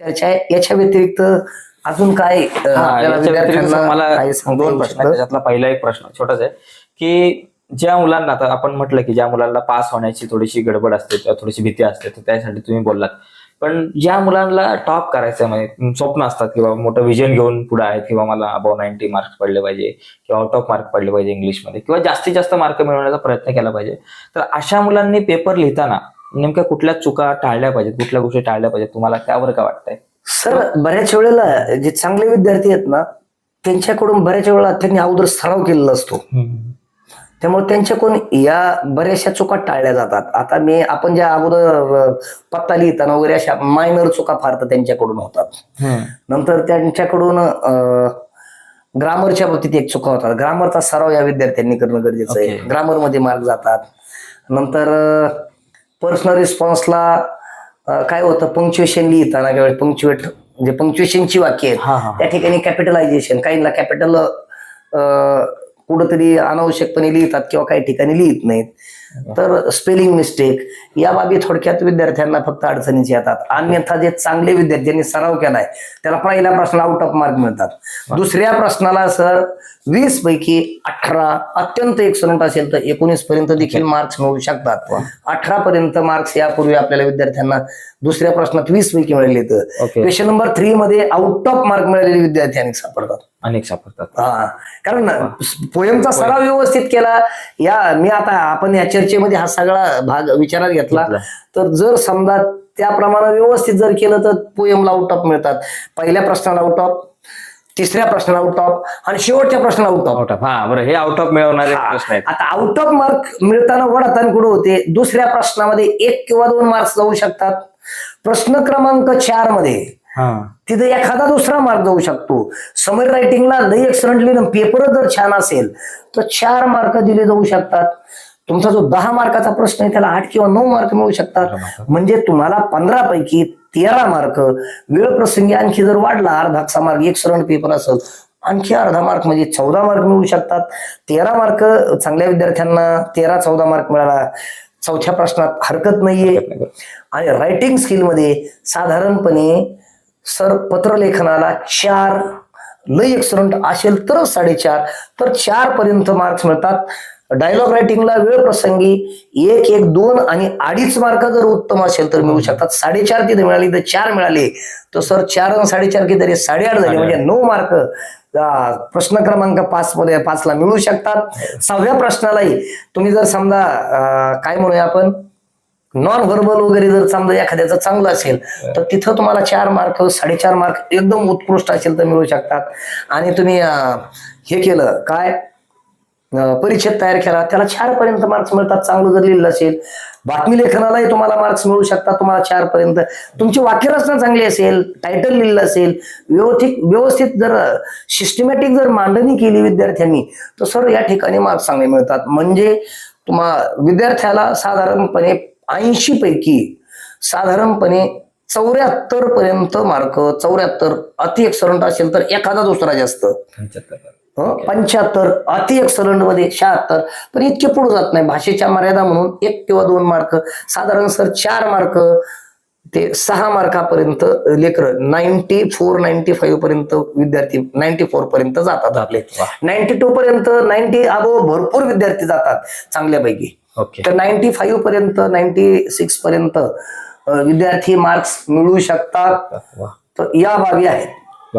त्याच्या याच्या व्यतिरिक्त अजून काय आपल्याला विद्यार्थ्यांना मला काय सांगता दोन येऊ प्रश्न आहेत. शकतं? त्याच्यातला पहिला एक प्रश्न छोटाच आहे की ज्या मुलांना आता आपण म्हटलं की ज्या मुलांना पास होण्याची थोडीशी गडबड असते किंवा थोडीशी भीती असते तर त्यासाठी तुम्ही बोललात पण ज्या मुलांना टॉप करायचं आहे म्हणजे स्वप्न असतात किंवा मोठं विजन घेऊन पुढे आहेत किंवा मला अबाव नाईन्टी मार्क्स पडले पाहिजे किंवा आउट ऑफ मार्क पडले पाहिजे इंग्लिशमध्ये किंवा जास्तीत जास्त मार्क मिळवण्याचा प्रयत्न केला पाहिजे तर अशा मुलांनी पेपर लिहिताना नेमक्या कुठल्या चुका टाळल्या पाहिजेत? कुठल्या गोष्टी टाळल्या पाहिजेत? तुम्हाला त्यावर काय वाटतंय? सर बऱ्याच वेळेला जे चांगले विद्यार्थी आहेत ना त्यांच्याकडून बऱ्याच वेळा त्यांनी अगोदर सराव केलेला असतो. त्यामुळे त्यांच्याकडून या बऱ्याचशा चुका टाळल्या जातात. आता मी आपण ज्या अगोदर पत्ता लिहिताना वगैरे अशा मायनर चुका फार तर त्यांच्याकडून होतात. नंतर त्यांच्याकडून ग्रामरच्या बाबतीत एक चुका होतात. ग्रामरचा सराव या विद्यार्थ्यांनी करणं गरजेचं आहे. Okay. ग्रामरमध्ये मार्क जातात. नंतर पर्सनल रिस्पॉन्सला काय होतं पंक्च्युएशन लिहिताना किंवा पंक्च्युएट म्हणजे पंक्च्युएशनची वाक्य आहेत हा हा त्या ठिकाणी कॅपिटलायझेशन काहींना कॅपिटल कुठंतरी अनावश्यकपणे लिहितात किंवा काही ठिकाणी लिहित नाहीत. तर स्पेलिंग मिस्टेक या बाबी थोडक्यात विद्यार्थ्यांना फक्त अडचणीचे येतात. अन्यथा जे चांगले विद्यार्थी ज्यांनी सराव केलाय त्याला पहिल्या प्रश्नाला आउट ऑफ मार्क मिळतात. दुसऱ्या प्रश्नाला सर वीस पैकी अठरा अत्यंत एक्सलंट असेल तर एकोणीस पर्यंत देखील मार्क्स मिळू शकतात. अठरा पर्यंत मार्क्स यापूर्वी आपल्याला विद्यार्थ्यांना दुसऱ्या प्रश्नात वीस पैकी मिळाले तर. क्वेश्चन नंबर थ्री मध्ये आउट ऑफ मार्क मिळालेले विद्यार्थी अनेक सापडतात. अनेक सापडतात. हा कारण पोयमचा सराव व्यवस्थित केला. या मी आता आपण या चर्चेमध्ये हा सगळा भाग विचारात घेतला. तर जर समजा त्याप्रमाणे व्यवस्थित जर केलं तर पोयमला आउट ऑफ मिळतात. पहिल्या प्रश्नाला आउट ऑफ तिसऱ्या प्रश्नाला आउट ऑफ आणि शेवटच्या प्रश्नाला आउट ऑफ आउट ऑफ हा बरं हे आउट ऑफ मिळवणारे प्रश्न आहेत. आता आउट ऑफ मार्क मिळताना वडताना कुठं होते? दुसऱ्या प्रश्नामध्ये एक किंवा दोन मार्क्स जाऊ शकतात. प्रश्न क्रमांक चारमध्ये तिथे एखादा दुसरा मार्क जाऊ शकतो. समर रायटिंगला लई एक्सलंटली पेपर जर छान असेल तर चार मार्क दिले जाऊ शकतात. तुमचा जो दहा मार्काचा प्रश्न आहे त्याला आठ किंवा नऊ मार्क मिळू शकतात. म्हणजे तुम्हाला पंधरा पैकी तेरा मार्क वेळ प्रसंगी आणखी जर वाढला अर्धाचा मार्क एक सरळ पेपर असेल आणखी अर्धा मार्क म्हणजे चौदा मार्क मिळू शकतात. तेरा मार्क चांगल्या विद्यार्थ्यांना तेरा चौदा मार्क मिळाला. चौथ्या प्रश्नात हरकत नाहीये. आणि रायटिंग स्किलमध्ये साधारणपणे सर पत्रलेखनाला चार लई एक्सलंट असेल तरच साडेचार तर चार पर्यंत मार्क्स मिळतात. डायलॉग रायटिंगला वेळ प्रसंगी एक एक दोन आणि अडीच मार्क जर उत्तम असेल तर मिळू शकतात. साडेचार तिथे मिळाली तर चार मिळाले. तर सर चार आणि साडेचार किती साडेआठ झाले. म्हणजे नऊ मार्क प्रश्न क्रमांक पाच मध्ये पाचला मिळू शकतात. सहाव्या प्रश्नालाही तुम्ही जर समजा काय म्हणूया आपण? नॉन व्हर्बल वगैरे जर समजा एखाद्याचं चांगलं असेल तर तिथं तुम्हाला चार मार्क साडेचार मार्क एकदम उत्कृष्ट असेल तर मिळू शकतात. आणि तुम्ही हे केलं काय? परिच्छेद तयार केला त्याला चार पर्यंत मार्क्स मिळतात चांगलं जर लिहिलं असेल बातमी लेखनालाही तुम्हाला मार्क्स मिळू शकतात तुम्हाला चार पर्यंत. तुमची वाक्यरचना चांगली असेल टायटल लिहिलं असेल व्यवस्थित व्यवस्थित जर सिस्टमॅटिक जर मांडणी केली विद्यार्थ्यांनी तर सर या ठिकाणी मार्क्स चांगले मिळतात. म्हणजे तुम्हा विद्यार्थ्याला साधारणपणे ऐंशी पैकी साधारणपणे चौऱ्याहत्तर पर्यंत मार्क चौऱ्याहत्तर अति एक्सलंट असेल तर एखादा दुसरा जास्त. पंच्याहत्तर अति एक्सलंटमध्ये शहात्तर. पण इतके पुढे जात नाही. भाषेच्या मर्यादा म्हणून एक किंवा दोन मार्क साधारण सर चार मार्क ते सहा मार्कापर्यंत लेकर नाईन्टी फोर नाईन्टी फाईव्ह पर्यंत विद्यार्थी नाईन्टी फोर पर्यंत जातात आपले. नाईन्टी टू पर्यंत नाईन्टी अगो भरपूर विद्यार्थी जातात चांगल्यापैकी. तर नाईन्टी फाईव्ह पर्यंत नाईन्टी सिक्स पर्यंत विद्यार्थी मार्क्स मिळू शकतात. तर या बाबी आहेत.